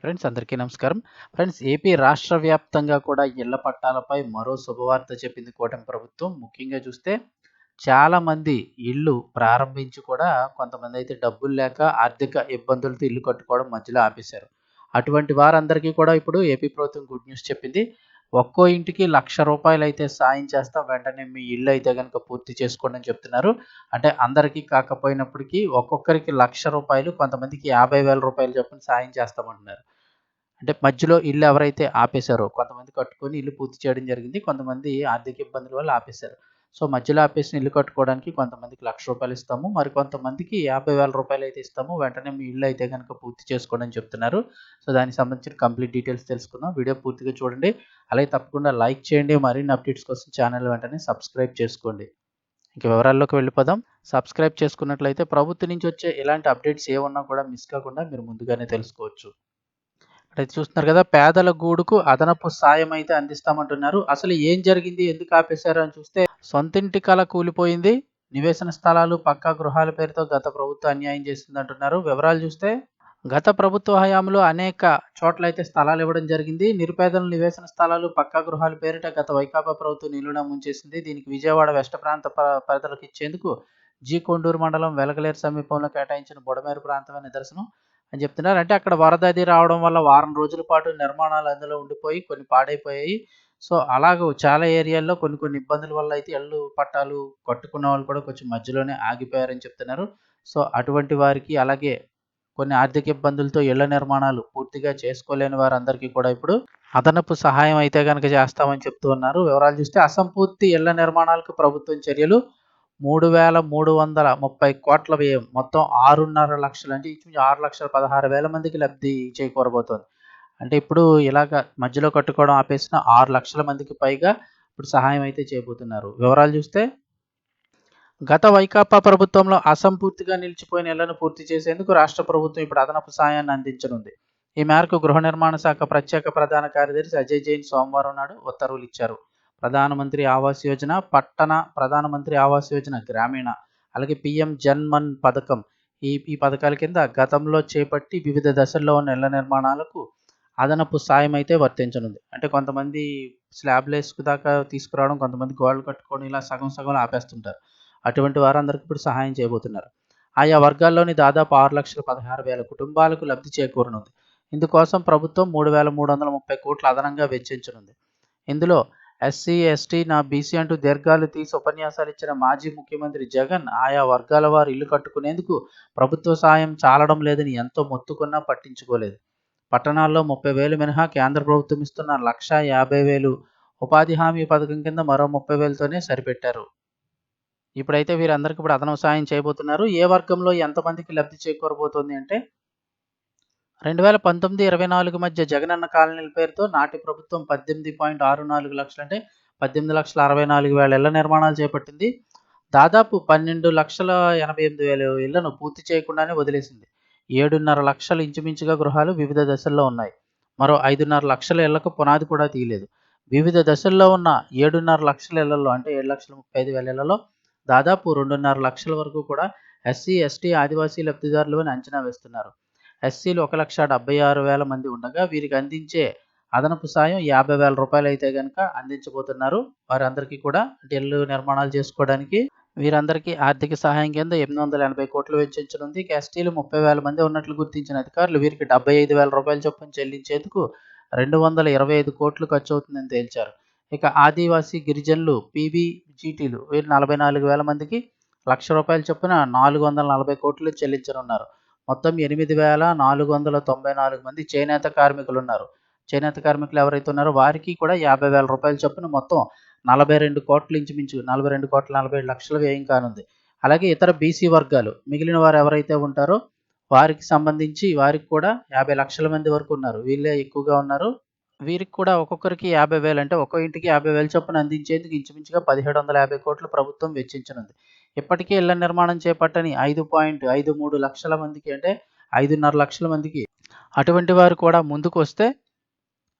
Friends అందరికీ నమస్కారం. Friends AP రాష్ట్ర వ్యాప్తంగా కూడా ఇళ్ళ పట్టాలపై మరో శుభవార్త చెప్పింది కూటమి ప్రభుత్వం. ముఖ్యంగా చూస్తే చాలా మంది ఇళ్ళు ప్రారంభించి కూడా కొంతమంది అయితే డబ్బులు లేక ఆర్థిక ఇబ్బందులతో ఇల్లు కట్టుకోవడం మధ్యలో ఆపేశారు. అటువంటి వారందరికీ కూడా ఇప్పుడు ఏపీ ప్రభుత్వం గుడ్ న్యూస్ చెప్పింది. ఒక్కో ఇంటికి లక్ష రూపాయలు అయితే సాయం చేస్తాం వెంటనే మీ ఇల్లు అయితే కనుక పూర్తి చేసుకోండి అని చెప్తున్నారు. అంటే అందరికీ కాకపోయినప్పటికీ ఒక్కొక్కరికి లక్ష రూపాయలు కొంతమందికి యాభై వేల రూపాయలు చొప్పున సాయం చేస్తామంటున్నారు. అంటే మధ్యలో ఇల్లు ఎవరైతే ఆపేశారో కొంతమంది కట్టుకొని ఇల్లు పూర్తి చేయడం జరిగింది కొంతమంది ఆర్థిక ఇబ్బందుల వల్ల ఆపేశారు. సో మధ్యలో ఆపేసిన ఇల్లు కట్టుకోవడానికి కొంతమందికి లక్ష రూపాయలు ఇస్తాము. మరి కొంతమందికి యాభై వేల రూపాయలు అయితే ఇస్తాము. వెంటనే మీ ఇల్లు అయితే కనుక పూర్తి చేసుకోండి అని చెప్తున్నారు. సో దానికి సంబంధించిన కంప్లీట్ డీటెయిల్స్ తెలుసుకుందాం. వీడియో పూర్తిగా చూడండి. అలాగే తప్పకుండా లైక్ చేయండి. మరిన్ని అప్డేట్స్ కోసం ఛానల్ వెంటనే సబ్స్క్రైబ్ చేసుకోండి. ఇంక వివరాల్లోకి వెళ్ళిపోదాం. సబ్స్క్రైబ్ చేసుకున్నట్లయితే ప్రభుత్వం నుంచి వచ్చే ఇలాంటి అప్డేట్స్ ఏమన్నా కూడా మిస్ కాకుండా మీరు ముందుగానే తెలుసుకోవచ్చు. అయితే చూస్తున్నారు కదా పేదల గూడుకు అదనపు సాయం అయితే అందిస్తామంటున్నారు. అసలు ఏం జరిగింది? ఎందుకు ఆపేశారు అని చూస్తే సొంతింటి కళ కూలిపోయింది. నివేశన స్థలాలు పక్కా గృహాల పేరుతో గత ప్రభుత్వం అన్యాయం చేసిందంటున్నారు. అంటున్నారు వివరాలు చూస్తే గత ప్రభుత్వ హయాంలో అనేక చోట్ల అయితే స్థలాలు ఇవ్వడం జరిగింది. నిరుపేదల నివేశన స్థలాలు పక్కా గృహాల పేరిట గత వైకాపా ప్రభుత్వం నిలువడం ముంచేసింది. దీనికి విజయవాడ వెస్ట్ ప్రాంత ప్రజలకు ఇచ్చేందుకు జీ కొండూరు మండలం వెలగలేరు సమీపంలో కేటాయించిన బుడమేరు ప్రాంతమే నిదర్శనం అని చెప్తున్నారు. అంటే అక్కడ వరద అది రావడం వల్ల వారం రోజుల పాటు నిర్మాణాలు అందులో ఉండిపోయి కొన్ని పాడైపోయాయి. సో అలాగ చాలా ఏరియాల్లో కొన్ని కొన్ని ఇబ్బందుల వల్ల అయితే ఇళ్ళు పట్టాలు కట్టుకున్న వాళ్ళు కూడా కొంచెం మధ్యలోనే ఆగిపోయారని చెప్తున్నారు. సో అటువంటి వారికి అలాగే కొన్ని ఆర్థిక ఇబ్బందులతో ఇళ్ళ నిర్మాణాలు పూర్తిగా చేసుకోలేని వారందరికీ కూడా ఇప్పుడు అదనపు సహాయం అయితే కనుక చేస్తామని చెప్తూ ఉన్నారు. వివరాలు చూస్తే అసంపూర్తి ఇళ్ళ నిర్మాణాలకు ప్రభుత్వం చర్యలు. మూడు వేల మూడు వందల ముప్పై కోట్ల వ్యయం మొత్తం ఆరున్నర లక్షలు అంటే ఆరు లక్షల పదహారు వేల మందికి లబ్ధి చేకూరబోతోంది. అంటే ఇప్పుడు ఇలాగ మధ్యలో కట్టుకోవడం ఆపేసిన ఆరు లక్షల మందికి పైగా ఇప్పుడు సహాయం అయితే చేయబోతున్నారు. వివరాలు చూస్తే గత వైకాపా ప్రభుత్వంలో అసంపూర్తిగా నిలిచిపోయిన ఇళ్ళను పూర్తి చేసేందుకు రాష్ట్ర ప్రభుత్వం ఇప్పుడు అదనపు సాయాన్ని అందించనుంది. ఈ మేరకు గృహ నిర్మాణ శాఖ ప్రత్యేక ప్రధాన కార్యదర్శి అజయ్ జైన్ సోమవారం నాడు ఉత్తర్వులు ఇచ్చారు. ప్రధానమంత్రి ఆవాస్ యోజన పట్టణ ప్రధానమంత్రి ఆవాస్ యోజన గ్రామీణ అలాగే పిఎం జన్మన్ పథకం. ఈ ఈ పథకాల కింద గతంలో చేపట్టి వివిధ దశల్లో ఉన్న ఇళ్ళ నిర్మాణాలకు అదనపు సాయం అయితే వర్తించనుంది. అంటే కొంతమంది స్లాబ్లు వేసుకు దాకా తీసుకురావడం కొంతమంది గోడలు కట్టుకొని ఇలా సగం సగం ఆపేస్తుంటారు. అటువంటి వారందరికీ ఇప్పుడు సహాయం చేయబోతున్నారు. ఆయా వర్గాల్లోని దాదాపు ఆరు లక్షల పదహారు వేల కుటుంబాలకు లబ్ధి చేకూరనుంది. ఇందుకోసం ప్రభుత్వం మూడు వేల మూడు వందల ముప్పై కోట్లు అదనంగా వెచ్చించనుంది. ఇందులో ఎస్సీ ఎస్టీ నా బీసీ అంటూ దీర్ఘాలు తీసి ఉపన్యాసాలు ఇచ్చిన మాజీ ముఖ్యమంత్రి జగన్ ఆయా వర్గాల వారు ఇల్లు కట్టుకునేందుకు ప్రభుత్వ సాయం చాలడం లేదని ఎంతో మొత్తుకున్నా పట్టించుకోలేదు. పట్టణాల్లో ముప్పై వేలు మినహా కేంద్ర ప్రభుత్వం ఇస్తున్న లక్ష యాభై వేలు ఉపాధి హామీ పథకం కింద మరో ముప్పై వేలతోనే సరిపెట్టారు. ఇప్పుడైతే వీరందరికీ ఇప్పుడు అదనపు సాయం చేయబోతున్నారు. ఏ వర్గంలో ఎంతమందికి లబ్ధి చేకూరబోతోంది అంటే రెండు వేల పంతొమ్మిది ఇరవై నాలుగు మధ్య జగనన్న కాలనీల పేరుతో నాటి ప్రభుత్వం పద్దెనిమిది పాయింట్ ఆరు నాలుగు లక్షలు అంటే పద్దెనిమిది లక్షల అరవై నాలుగు వేల ఇళ్ళ నిర్మాణాలు చేపట్టింది. దాదాపు పన్నెండు లక్షల ఎనభై ఎనిమిది వేల ఇళ్ళను పూర్తి చేయకుండానే వదిలేసింది. ఏడున్నర లక్షలు ఇంచుమించుగా గృహాలు వివిధ దశల్లో ఉన్నాయి. మరో ఐదున్నర లక్షల ఇళ్ళకు పునాది కూడా తీయలేదు. వివిధ దశల్లో ఉన్న ఏడున్నర లక్షల ఇళ్ళలో అంటే ఏడు లక్షల ముప్పై ఐదు వేల ఇళ్ళలో దాదాపు రెండున్నర లక్షల వరకు కూడా ఎస్సీ ఎస్టీ ఆదివాసీ లబ్ధిదారులు అని అంచనా వేస్తున్నారు. ఎస్సీలు ఒక లక్ష డెబ్బై ఆరు వేల మంది ఉండగా వీరికి అందించే అదనపు సాయం యాభై వేల రూపాయలు అయితే కనుక అందించబోతున్నారు. వారందరికీ కూడా ఇల్లు నిర్మాణాలు చేసుకోవడానికి వీరందరికీ ఆర్థిక సహాయం కింద ఎనిమిది వందల ఎనభై కోట్లు వెచ్చించనుంది. ఎస్టీలు ముప్పై వేల మంది ఉన్నట్లు గుర్తించిన అధికారులు వీరికి డెబ్బై ఐదు వేల రూపాయల చొప్పున చెల్లించేందుకు రెండు వందల ఇరవై ఐదు కోట్లు ఖర్చు అవుతుందని తేల్చారు. ఇక ఆదివాసీ గిరిజనులు పీబీజీటీలు వీరు నలభై నాలుగు వేల మందికి లక్ష రూపాయల చొప్పున నాలుగు వందల నలభై కోట్లు చెల్లించనున్నారు. మొత్తం ఎనిమిది వేల నాలుగు వందల తొంభై నాలుగు మంది చేనేత కార్మికులు ఉన్నారు చేనేత కార్మికులు ఎవరైతే ఉన్నారో వారికి కూడా యాభై వేల రూపాయల చొప్పున మొత్తం నలభై రెండు కోట్లు ఇంచుమించు నలభై రెండు కోట్ల నలభై లక్షల వ్యయం కానుంది. అలాగే ఇతర బీసీ వర్గాలు మిగిలిన వారు ఎవరైతే ఉంటారో వారికి సంబంధించి వారికి కూడా యాభై లక్షల మంది వరకు ఉన్నారు. వీళ్ళే ఎక్కువగా ఉన్నారు. వీరికి కూడా ఒక్కొక్కరికి యాభై వేలు అంటే ఒక్కో ఇంటికి యాభై వేలు చొప్పున అందించేందుకు ఇంచుమించుగా పదిహేడు వందల యాభై కోట్లు ప్రభుత్వం వెచ్చించనుంది. ఇప్పటికే ఇళ్ళ నిర్మాణం చేపట్టని ఐదు పాయింట్ ఐదు మూడు లక్షల మందికి అంటే ఐదున్నర లక్షల మందికి అటువంటి వారు కూడా ముందుకు వస్తే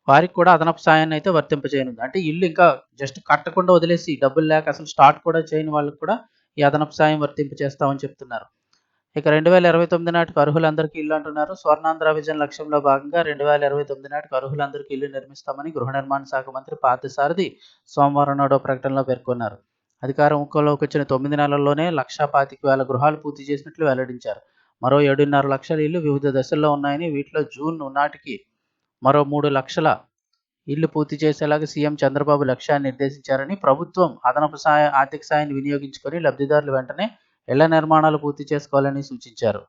వారికి కూడా అదనపు సాయాన్ని అయితే వర్తింపజేయనుంది అంటే ఇల్లు ఇంకా జస్ట్ కట్టకుండా వదిలేసి డబ్బులు లేక అసలు స్టార్ట్ కూడా చేయని వాళ్ళకి కూడా ఈ అదనపు సాయం వర్తింపజేస్తామని చెప్తున్నారు ఇక 2029 నాటికి అర్హులందరికీ ఇల్లు అంటున్నారు. స్వర్ణాంధ్ర విజన్ లక్ష్యంలో భాగంగా 2029 నాటికి అర్హులందరికీ ఇల్లు నిర్మిస్తామని గృహ నిర్మాణ శాఖ మంత్రి పార్థసారథి సోమవారం నాడో ప్రకటనలో పేర్కొన్నారు. అధికారంలోకి వచ్చిన తొమ్మిది నెలల్లోనే లక్షా పాతిక వేల గృహాలు పూర్తి చేసినట్లు వెల్లడించారు. మరో ఏడున్నర లక్షల ఇల్లు వివిధ దశల్లో ఉన్నాయని, వీటిలో జూన్ నాటికి మరో మూడు లక్షల ఇళ్ళు పూర్తి చేసేలాగా సీఎం చంద్రబాబు లక్ష్యాన్ని నిర్దేశించారని, ప్రభుత్వం అదనపు సాయ ఆర్థిక సాయాన్ని వినియోగించుకొని లబ్ధిదారులు వెంటనే ఇళ్ళ నిర్మాణాలు పూర్తి చేసుకోవాలని సూచించారు.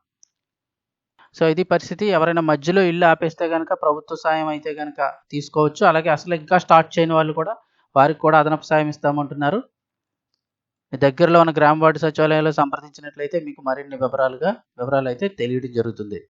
సో, ఇది పరిస్థితి. ఎవరైనా మధ్యలో ఇల్లు ఆపేస్తే కనుక ప్రభుత్వ సాయం అయితే కనుక తీసుకోవచ్చు. అలాగే అసలు ఇంకా స్టార్ట్ చేయని వాళ్ళు కూడా వారికి కూడా అదనపు సాయం ఇస్తామంటున్నారు. మీ దగ్గరలో ఉన్న గ్రామ వార్డు సచివాలయంలో సంప్రదించినట్లయితే మీకు మరిన్ని వివరాలుగా వివరాలు అయితే తెలియడం జరుగుతుంది.